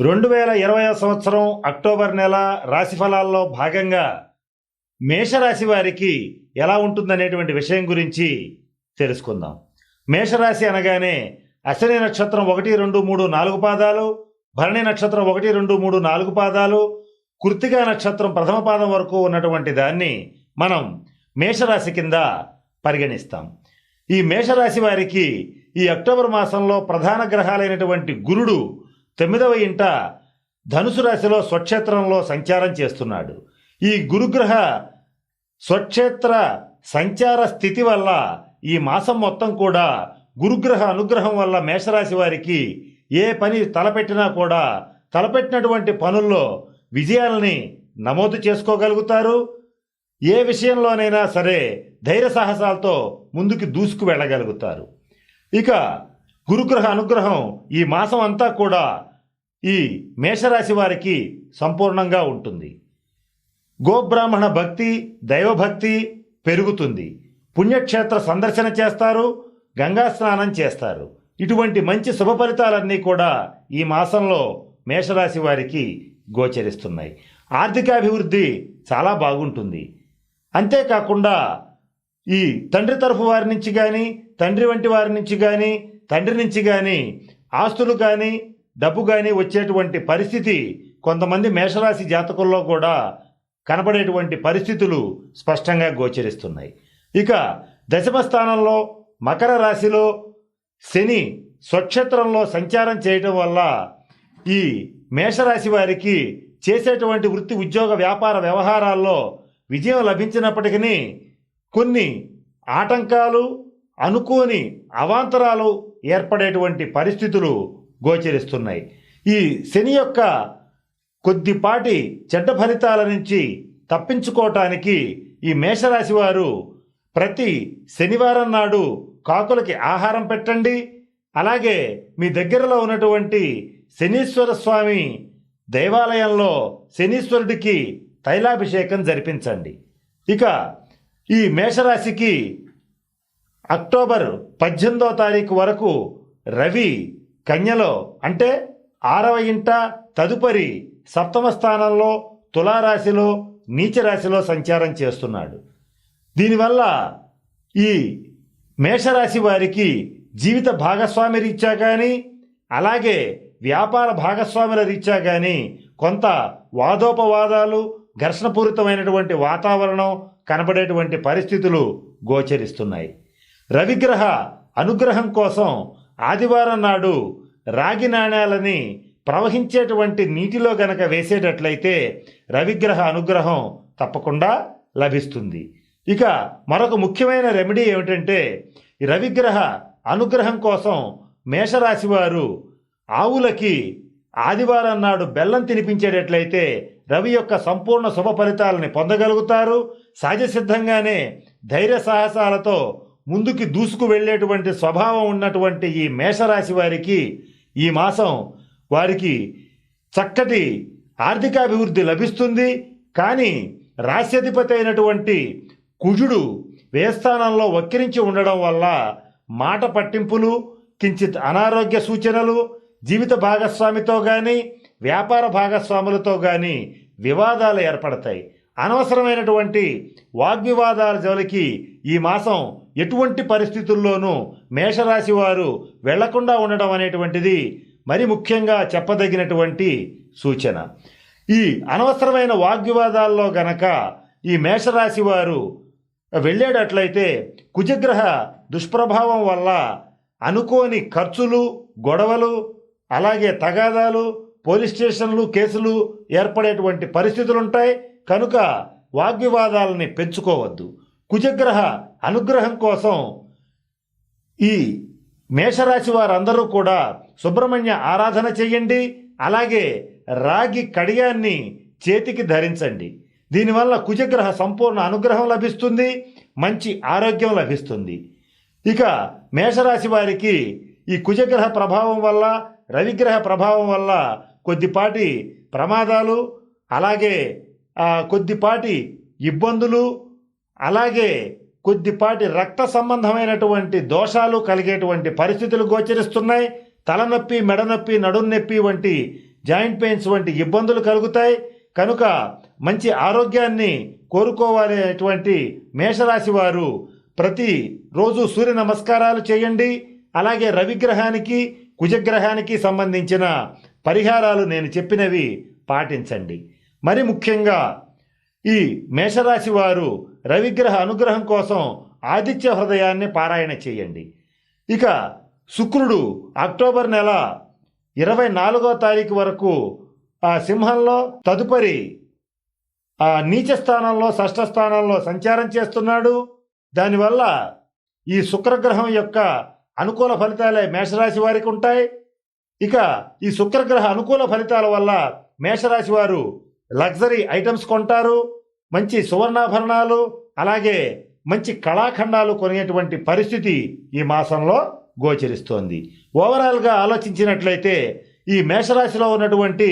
రెండు వేల ఇరవై సంవత్సరం అక్టోబర్ నెల రాశిఫలాల్లో భాగంగా మేషరాశి వారికి ఎలా ఉంటుందనేటువంటి విషయం గురించి తెలుసుకుందాం. మేషరాశి అనగానే అశ్వని నక్షత్రం ఒకటి రెండు మూడు నాలుగు పాదాలు భరణి నక్షత్రం ఒకటి రెండు మూడు నాలుగు పాదాలు కృతికా నక్షత్రం ప్రథమ పాదం వరకు ఉన్నటువంటి దాన్ని మనం మేషరాశి కింద పరిగణిస్తాం. ఈ మేషరాశి వారికి ఈ అక్టోబర్ మాసంలో ప్రధాన గ్రహాలైనటువంటి గురుడు తొమ్మిదవ ఇంట ధనుసు రాశిలో స్వక్షేత్రంలో సంచారం చేస్తున్నాడు. ఈ గురుగ్రహ స్వక్షేత్ర సంచార స్థితి వల్ల ఈ మాసం మొత్తం కూడా గురుగ్రహ అనుగ్రహం వల్ల మేషరాశి వారికి ఏ పని తలపెట్టినా కూడా తలపెట్టినటువంటి పనుల్లో విజయాలని నమోదు చేసుకోగలుగుతారు. ఏ విషయంలోనైనా సరే ధైర్య సాహసాలతో ముందుకు దూసుకు వెళ్ళగలుగుతారు. ఇక గురుగ్రహ అనుగ్రహం ఈ మాసం అంతా కూడా ఈ మేషరాశి వారికి సంపూర్ణంగా ఉంటుంది. గోబ్రాహ్మణ భక్తి దైవభక్తి పెరుగుతుంది. పుణ్యక్షేత్ర సందర్శన చేస్తారు గంగా స్నానం చేస్తారు. ఇటువంటి మంచి శుభ ఫలితాలన్నీ కూడా ఈ మాసంలో మేషరాశి వారికి గోచరిస్తున్నాయి. ఆర్థికాభివృద్ధి చాలా బాగుంటుంది. అంతేకాకుండా ఈ తండ్రి తరఫు వారి నుంచి కానీ తండ్రి వంటి వారి నుంచి కానీ తండ్రి నుంచి కానీ ఆస్తులు కానీ డబ్బు కానీ వచ్చేటువంటి పరిస్థితి కొంతమంది మేషరాశి జాతకుల్లో కూడా కనబడేటువంటి పరిస్థితులు స్పష్టంగా గోచరిస్తున్నాయి. ఇక దశమ స్థానంలో మకర రాశిలో శని స్వక్షేత్రంలో సంచారం చేయటం వల్ల ఈ మేషరాశి వారికి చేసేటువంటి వృత్తి ఉద్యోగ వ్యాపార వ్యవహారాల్లో విజయం లభించినప్పటికీ కొన్ని ఆటంకాలు అనుకోని అవాంతరాలు ఏర్పడేటువంటి పరిస్థితులు గోచరిస్తున్నాయి. ఈ శని యొక్క కొద్దిపాటి చెడ్డ ఫలితాల నుంచి తప్పించుకోవటానికి ఈ మేషరాశి వారు ప్రతి శనివారం నాడు కాకులకి ఆహారం పెట్టండి. అలాగే మీ దగ్గరలో ఉన్నటువంటి శనీశ్వర స్వామి దేవాలయంలో శనీశ్వరుడికి తైలాభిషేకం జరిపించండి. ఇక ఈ మేషరాశికి అక్టోబర్ పద్దెనిమిదో తారీఖు వరకు రవి కన్యలో అంటే ఆరవ ఇంట తదుపరి సప్తమ స్థానంలో తులారాశిలో నీచరాశిలో సంచారం చేస్తున్నాడు. దీనివల్ల ఈ మేషరాశి వారికి జీవిత భాగస్వామి రీత్యా కానీ అలాగే వ్యాపార భాగస్వాముల రీత్యా కానీ కొంత వాదోపవాదాలు ఘర్షణపూరితమైనటువంటి వాతావరణం కనబడేటువంటి పరిస్థితులు గోచరిస్తున్నాయి. రవిగ్రహ అనుగ్రహం కోసం ఆదివారం నాడు రాగి నాణ్యాలని ప్రవహించేటువంటి నీటిలో గనక వేసేటట్లయితే రవిగ్రహ అనుగ్రహం తప్పకుండా లభిస్తుంది. ఇక మరొక ముఖ్యమైన రెమెడీ ఏమిటంటే రవిగ్రహ అనుగ్రహం కోసం మేషరాశి వారు ఆవులకి ఆదివారం నాడు బెల్లం తినిపించేటట్లయితే రవి యొక్క సంపూర్ణ శుభ ఫలితాలని పొందగలుగుతారు. సహజసిద్ధంగానే ధైర్య సాహసాలతో ముందుకి దూసుకు వెళ్ళేటువంటి స్వభావం ఉన్నటువంటి ఈ మేషరాశి వారికి ఈ మాసం వారికి చక్కటి ఆర్థికాభివృద్ధి లభిస్తుంది. కానీ రాశ్యధిపతి అయినటువంటి కుజుడు వేస్థానంలో వక్రించి ఉండడం వల్ల మాట పట్టింపులు కించిత్ అనారోగ్య సూచనలు జీవిత భాగస్వామితో కానీ వ్యాపార భాగస్వాములతో కానీ వివాదాలు ఏర్పడతాయి. అనవసరమైనటువంటి వాగ్వివాదాల జోలికి ఈ మాసం ఎటువంటి పరిస్థితుల్లోనూ మేషరాశి వారు వెళ్ళకుండా ఉండడం అనేటువంటిది మరి ముఖ్యంగా చెప్పదగినటువంటి సూచన. ఈ అనవసరమైన వాగ్వివాదాల్లో గనక ఈ మేషరాశి వారు వెళ్ళేటట్లయితే కుజగ్రహ దుష్ప్రభావం వల్ల అనుకోని ఖర్చులు గొడవలు అలాగే తగాదాలు పోలీస్ స్టేషన్లు కేసులు ఏర్పడేటువంటి పరిస్థితులు ఉంటాయి కనుక వాగ్వివాదాలని పెంచుకోవద్దు. కుజగ్రహ అనుగ్రహం కోసం ఈ మేషరాశి వారందరూ కూడా సుబ్రహ్మణ్య ఆరాధన చేయండి అలాగే రాగి కడియాన్ని చేతికి ధరించండి. దీనివల్ల కుజగ్రహ సంపూర్ణ అనుగ్రహం లభిస్తుంది మంచి ఆరోగ్యం లభిస్తుంది. ఇక మేషరాశి వారికి ఈ కుజగ్రహ ప్రభావం వల్ల రవిగ్రహ ప్రభావం వల్ల కొద్దిపాటి ప్రమాదాలు అలాగే కొద్దిపాటి ఇబ్బందులు అలాగే కొద్దిపాటి రక్త సంబంధమైనటువంటి దోషాలు కలిగేటువంటి పరిస్థితులు గోచరిస్తున్నాయి. తలనొప్పి మెడనొప్పి నడున్నొప్పి వంటి జాయింట్ పెయిన్స్ వంటి ఇబ్బందులు కలుగుతాయి. కనుక మంచి ఆరోగ్యాన్ని కోరుకోవాలనేటువంటి మేషరాశి వారు ప్రతి రోజు సూర్య నమస్కారాలు చేయండి. అలాగే రవిగ్రహానికి కుజగ్రహానికి సంబంధించిన పరిహారాలు నేను చెప్పినవి పాటించండి. మరి ముఖ్యంగా ఈ మేషరాశి వారు రవిగ్రహ అనుగ్రహం కోసం ఆదిత్య హృదయాన్ని పారాయణ చేయండి. ఇక శుక్రుడు అక్టోబర్ నెల ఇరవై నాలుగో తారీఖు వరకు ఆ సింహంలో తదుపరి ఆ నీచ స్థానంలో షష్ఠ స్థానంలో సంచారం చేస్తున్నాడు. దానివల్ల ఈ శుక్రగ్రహం యొక్క అనుకూల ఫలితాలే మేషరాశి వారికి ఉంటాయి. ఇక ఈ శుక్రగ్రహ అనుకూల ఫలితాల వల్ల మేషరాశి వారు లగ్జరీ ఐటమ్స్ కొంటారు మంచి సువర్ణాభరణాలు అలాగే మంచి కళాఖండాలు కొనేటువంటి పరిస్థితి ఈ మాసంలో గోచరిస్తోంది. ఓవరాల్గా ఆలోచించినట్లయితే ఈ మేషరాశిలో ఉన్నటువంటి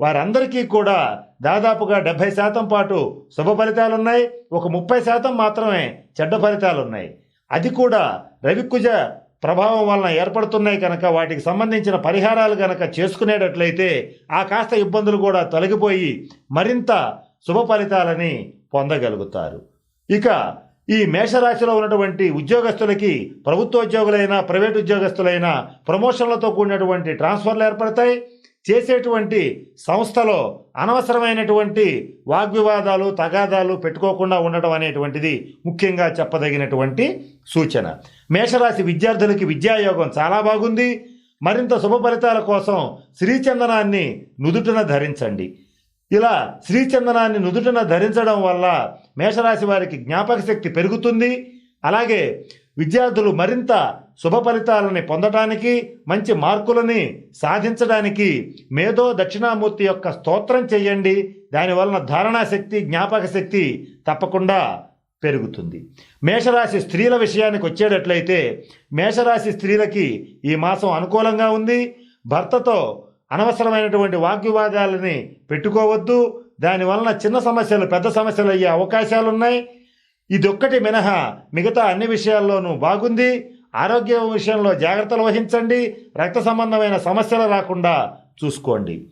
వారందరికీ కూడా దాదాపుగా డెబ్భై శాతం పాటు శుభ ఫలితాలు ఉన్నాయి ఒక ముప్పై శాతం మాత్రమే చెడ్డ ఫలితాలు ఉన్నాయి అది కూడా రవికుజ ప్రభావం వలన ఏర్పడుతున్నాయి కనుక వాటికి సంబంధించిన పరిహారాలు కనుక చేసుకునేటట్లయితే ఆ కాస్త ఇబ్బందులు కూడా తొలగిపోయి మరింత శుభ ఫలితాలని పొందగలుగుతారు. ఇక ఈ మేషరాశిలో ఉన్నటువంటి ఉద్యోగస్తులకి ప్రభుత్వ ఉద్యోగులైనా ప్రైవేట్ ఉద్యోగస్తులైనా ప్రమోషన్లతో కూడినటువంటి ట్రాన్స్ఫర్లు ఏర్పడతాయి. చేసేటువంటి సంస్థలో అనవసరమైనటువంటి వాగ్వివాదాలు తగాదాలు పెట్టుకోకుండా ఉండటం అనేటువంటిది ముఖ్యంగా చెప్పదగినటువంటి సూచన. మేషరాశి విద్యార్థులకి విద్యాయోగం చాలా బాగుంది. మరింత శుభ ఫలితాల కోసం శ్రీచందనాన్ని నుదుటన ధరించండి. ఇలా శ్రీచందనాన్ని నుదుటన ధరించడం వల్ల మేషరాశి వారికి జ్ఞాపక శక్తి పెరుగుతుంది. అలాగే విద్యార్థులు మరింత శుభ ఫలితాలని పొందటానికి మంచి మార్కులని సాధించడానికి మేధో దక్షిణామూర్తి యొక్క స్తోత్రం చేయండి. దానివలన ధారణా శక్తి జ్ఞాపక శక్తి తప్పకుండా పెరుగుతుంది. మేషరాశి స్త్రీల విషయానికి వచ్చేటట్లయితే మేషరాశి స్త్రీలకి ఈ మాసం అనుకూలంగా ఉంది. భర్తతో అనవసరమైనటువంటి వాగ్వివాదాలని పెట్టుకోవద్దు. దానివలన చిన్న సమస్యలు పెద్ద సమస్యలు అయ్యే అవకాశాలు ఉన్నాయి ఇదొక్కటి మినహా మిగతా అన్ని విషయాల్లోనూ బాగుంది. ఆరోగ్య విషయంలో జాగ్రత్తలు వహించండి. రక్త సంబంధమైన సమస్యలు రాకుండా చూసుకోండి.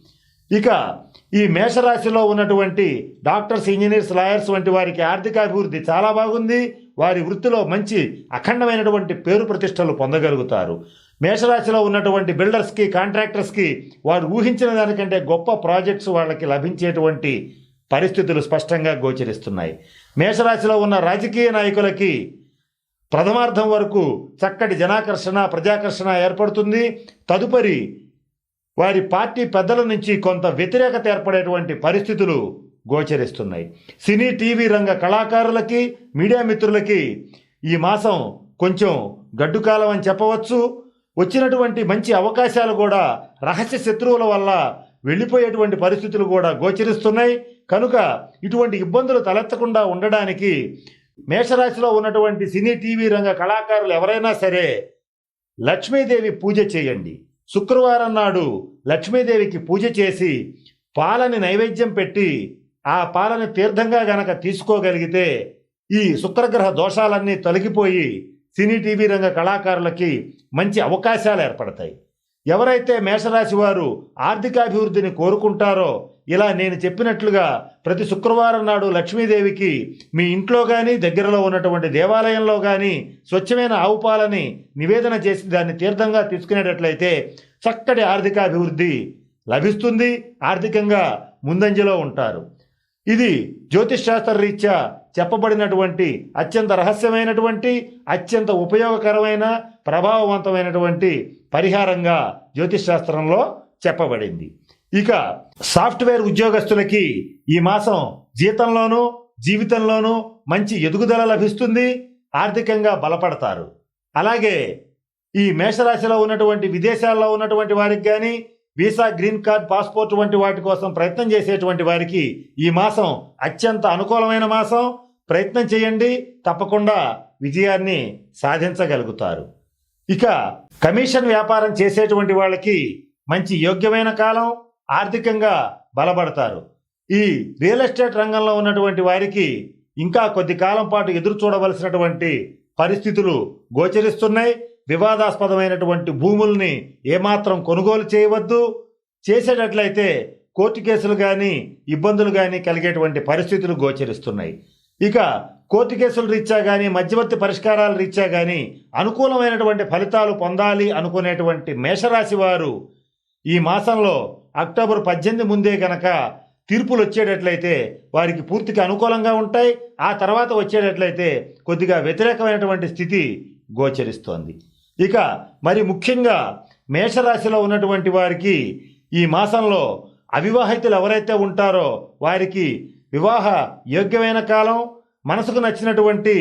ఇక ఈ మేషరాశిలో ఉన్నటువంటి డాక్టర్స్ ఇంజనీర్స్ లాయర్స్ వంటి వారికి ఆర్థికాభివృద్ధి చాలా బాగుంది. వారి వృత్తిలో మంచి అఖండమైనటువంటి పేరు ప్రతిష్టలు పొందగలుగుతారు. మేషరాశిలో ఉన్నటువంటి బిల్డర్స్కి కాంట్రాక్టర్స్కి వారు ఊహించిన దానికంటే గొప్ప ప్రాజెక్ట్స్ వాళ్ళకి లభించేటువంటి పరిస్థితులు స్పష్టంగా గోచరిస్తున్నాయి. మేషరాశిలో ఉన్న రాజకీయ నాయకులకి ప్రథమార్థం వరకు చక్కటి జనాకర్షణ ప్రజాకర్షణ ఏర్పడుతుంది. తదుపరి వారి పార్టీ పెద్దల నుంచి కొంత వ్యతిరేకత ఏర్పడేటువంటి పరిస్థితులు గోచరిస్తున్నాయి. సినీ టీవీ రంగ కళాకారులకి మీడియా మిత్రులకి ఈ మాసం కొంచెం గడ్డుకాలం అని చెప్పవచ్చు. వచ్చినటువంటి మంచి అవకాశాలు కూడా రహస్య శత్రువుల వల్ల వెళ్ళిపోయేటువంటి పరిస్థితులు కూడా గోచరిస్తున్నాయి. కనుక ఇటువంటి ఇబ్బందులు తలెత్తకుండా ఉండడానికి మేషరాశిలో ఉన్నటువంటి సినీ టీవీ రంగ కళాకారులు ఎవరైనా సరే లక్ష్మీదేవి పూజ చేయండి. శుక్రవారం నాడు లక్ష్మీదేవికి పూజ చేసి పాలని నైవేద్యం పెట్టి ఆ పాలని తీర్థంగా గనక తీసుకోగలిగితే ఈ శుక్రగ్రహ దోషాలన్నీ తొలగిపోయి సినీ టీవీ రంగ కళాకారులకి మంచి అవకాశాలు ఏర్పడతాయి. ఎవరైతే మేషరాశి వారు ఆర్థికాభివృద్ధిని కోరుకుంటారో ఇలా నేను చెప్పినట్లుగా ప్రతి శుక్రవారం నాడు లక్ష్మీదేవికి మీ ఇంట్లో కానీ దగ్గరలో ఉన్నటువంటి దేవాలయంలో కానీ స్వచ్ఛమైన ఆవు పాలని నివేదన చేసి దాన్ని తీర్థంగా తీసుకునేటట్లయితే చక్కటి ఆర్థికాభివృద్ధి లభిస్తుంది ఆర్థికంగా ముందంజలో ఉంటారు. ఇది జ్యోతిష్ శాస్త్ర రీత్యా చెప్పబడినటువంటి అత్యంత రహస్యమైనటువంటి అత్యంత ఉపయోగకరమైన ప్రభావవంతమైనటువంటి పరిహారంగా జ్యోతిష్ శాస్త్రంలో చెప్పబడింది. ఇక సాఫ్ట్వేర్ ఉద్యోగస్తులకి ఈ మాసం జీతంలోనూ జీవితంలోనూ మంచి ఎదుగుదల లభిస్తుంది ఆర్థికంగా బలపడతారు. అలాగే ఈ మేషరాశిలో ఉన్నటువంటి విదేశాల్లో ఉన్నటువంటి వారికి కానీ వీసా గ్రీన్ కార్డ్ పాస్పోర్ట్ వంటి వాటి కోసం ప్రయత్నం చేసేటువంటి వారికి ఈ మాసం అత్యంత అనుకూలమైన మాసం. ప్రయత్నం చేయండి తప్పకుండా విజయాన్ని సాధించగలుగుతారు. ఇక కమిషన్ వ్యాపారం చేసేటువంటి వాళ్ళకి మంచి యోగ్యమైన కాలం ఆర్థికంగా బలపడతారు. ఈ రియల్ ఎస్టేట్ రంగంలో ఉన్నటువంటి వారికి ఇంకా కొద్ది కాలం పాటు ఎదురు చూడవలసినటువంటి పరిస్థితులు గోచరిస్తున్నాయి. వివాదాస్పదమైనటువంటి భూముల్ని ఏమాత్రం కొనుగోలు చేయవద్దు. చేసేటట్లయితే కోర్టు కేసులు కానీ ఇబ్బందులు కానీ కలిగేటువంటి పరిస్థితులు గోచరిస్తున్నాయి. ఇక కోర్టు కేసుల రీత్యా కానీ మధ్యవర్తి పరిష్కారాల రీత్యా కానీ అనుకూలమైనటువంటి ఫలితాలు పొందాలి అనుకునేటువంటి మేషరాశి వారు ఈ మాసంలో అక్టోబర్ పద్దెనిమిది ముందే గనక తీర్పులు వచ్చేటట్లయితే వారికి పూర్తిగా అనుకూలంగా ఉంటాయి. ఆ తర్వాత వచ్చేటట్లయితే కొద్దిగా వ్యతిరేకమైనటువంటి స్థితి గోచరిస్తోంది. ఇక మరి ముఖ్యంగా మేషరాశిలో ఉన్నటువంటి వారికి ఈ మాసంలో అవివాహితులు ఎవరైతే ఉంటారో వారికి వివాహ యోగ్యమైన కాలం మనసుకు నచ్చినటువంటి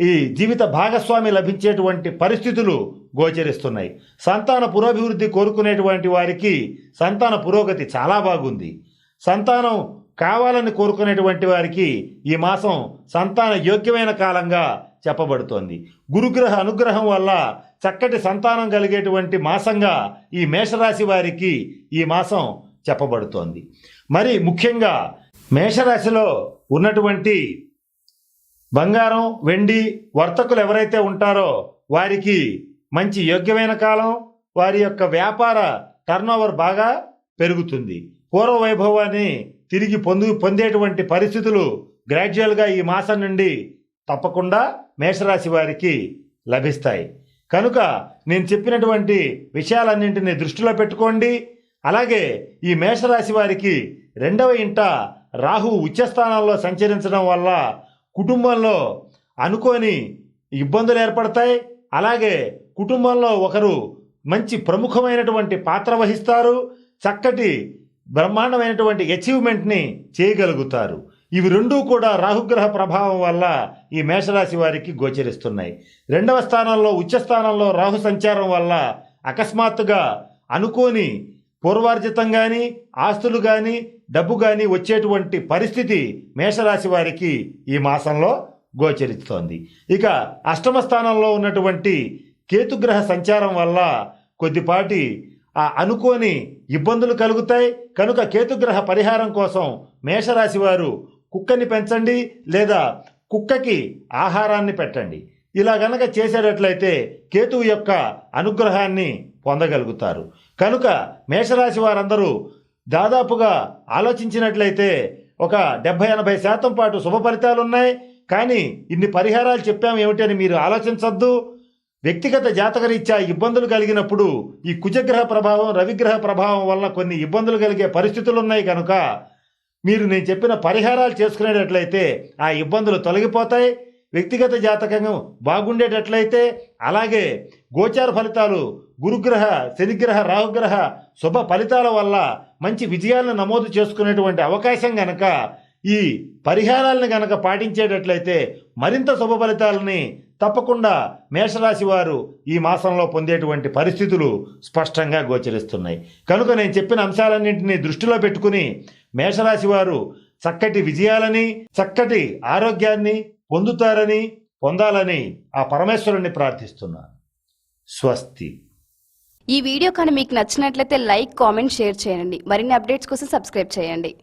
ఈ జీవిత భాగస్వామి లభించేటువంటి పరిస్థితులు గోచరిస్తున్నాయి. సంతాన పురోభివృద్ధి కోరుకునేటువంటి వారికి సంతాన పురోగతి చాలా బాగుంది. సంతానం కావాలని కోరుకునేటువంటి వారికి ఈ మాసం సంతాన యోగ్యమైన కాలంగా చెప్పబడుతోంది. గురుగ్రహ అనుగ్రహం వల్ల చక్కటి సంతానం కలిగేటువంటి మాసంగా ఈ మేషరాశి వారికి ఈ మాసం చెప్పబడుతోంది. మరి ముఖ్యంగా మేషరాశిలో ఉన్నటువంటి బంగారం వెండి వర్తకులు ఎవరైతే ఉంటారో వారికి మంచి యోగ్యమైన కాలం వారి యొక్క వ్యాపార టర్నోవర్ బాగా పెరుగుతుంది. పూర్వ వైభవాన్ని తిరిగి పొందు పొందేటువంటి పరిస్థితులు గ్రాడ్యువల్గా ఈ మాసం నుండి తప్పకుండా మేషరాశి వారికి లభిస్తాయి. కనుక నేను చెప్పినటువంటి విషయాలన్నింటినీ దృష్టిలో పెట్టుకోండి. అలాగే ఈ మేషరాశి వారికి రెండవ ఇంట రాహు ఉచ్చస్థానంలో సంచరించడం వల్ల కుటుంబంలో అనుకోని ఇబ్బందులు ఏర్పడతాయి. అలాగే కుటుంబంలో ఒకరు మంచి ప్రముఖమైనటువంటి పాత్ర వహిస్తారు. చక్కటి బ్రహ్మాండమైనటువంటి అచీవ్మెంట్ని చేయగలుగుతారు. ఇవి రెండూ కూడా రాహుగ్రహ ప్రభావం వల్ల ఈ మేషరాశి వారికి గోచరిస్తున్నాయి. రెండవ స్థానంలో ఉచ్చ స్థానంలో రాహు సంచారం వల్ల అకస్మాత్తుగా అనుకోని పూర్వార్జితం కానీ ఆస్తులు కానీ డబ్బు కానీ వచ్చేటువంటి పరిస్థితి మేషరాశి వారికి ఈ మాసంలో గోచరిస్తోంది. ఇక అష్టమ స్థానంలో ఉన్నటువంటి కేతుగ్రహ సంచారం వల్ల కొద్దిపాటి ఆ అనుకోని ఇబ్బందులు కలుగుతాయి. కనుక కేతుగ్రహ పరిహారం కోసం మేషరాశి వారు కుక్కని పెంచండి లేదా కుక్కకి ఆహారాన్ని పెట్టండి. ఇలా గనక చేసేటట్లయితే కేతువు యొక్క అనుగ్రహాన్ని పొందగలుగుతారు. కనుక మేషరాశి వారందరూ దాదాపుగా ఆలోచించినట్లయితే ఒక డెబ్బై ఎనభై శాతం పాటు శుభ ఫలితాలు ఉన్నాయి కానీ ఇన్ని పరిహారాలు చెప్పాము ఏమిటని మీరు ఆలోచించద్దు. వ్యక్తిగత జాతకరీత్యా ఇబ్బందులు కలిగినప్పుడు ఈ కుజగ్రహ ప్రభావం రవిగ్రహ ప్రభావం వలన కొన్ని ఇబ్బందులు కలిగే పరిస్థితులు ఉన్నాయి కనుక మీరు నేను చెప్పిన పరిహారాలు చేసుకునేటట్లయితే ఆ ఇబ్బందులు తొలగిపోతాయి వ్యక్తిగత జాతకం బాగుండేటట్లయితే అలాగే గోచార ఫలితాలు గురుగ్రహ శనిగ్రహ రాహుగ్రహ శుభ ఫలితాల వల్ల మంచి విజయాలను నమోదు చేసుకునేటువంటి అవకాశం గనక ఈ పరిహారాలను గనక పాటించేటట్లయితే మరింత శుభ ఫలితాలని తప్పకుండా మేషరాశి వారు ఈ మాసంలో పొందేటువంటి పరిస్థితులు స్పష్టంగా గోచరిస్తున్నాయి. కనుక నేను చెప్పిన అంశాలన్నింటినీ దృష్టిలో పెట్టుకుని మేషరాశి వారు చక్కటి విజయాలని చక్కటి ఆరోగ్యాన్ని పొందుతారని పొందాలని ఆ పరమేశ్వరుణ్ణి ప్రార్థిస్తున్నాను. స్వస్తి. ఈ వీడియో కానీ మీకు నచ్చినట్లయితే లైక్ కామెంట్ షేర్ చేయండి. మరిన్ని అప్డేట్స్ కోసం సబ్స్క్రైబ్ చేయండి.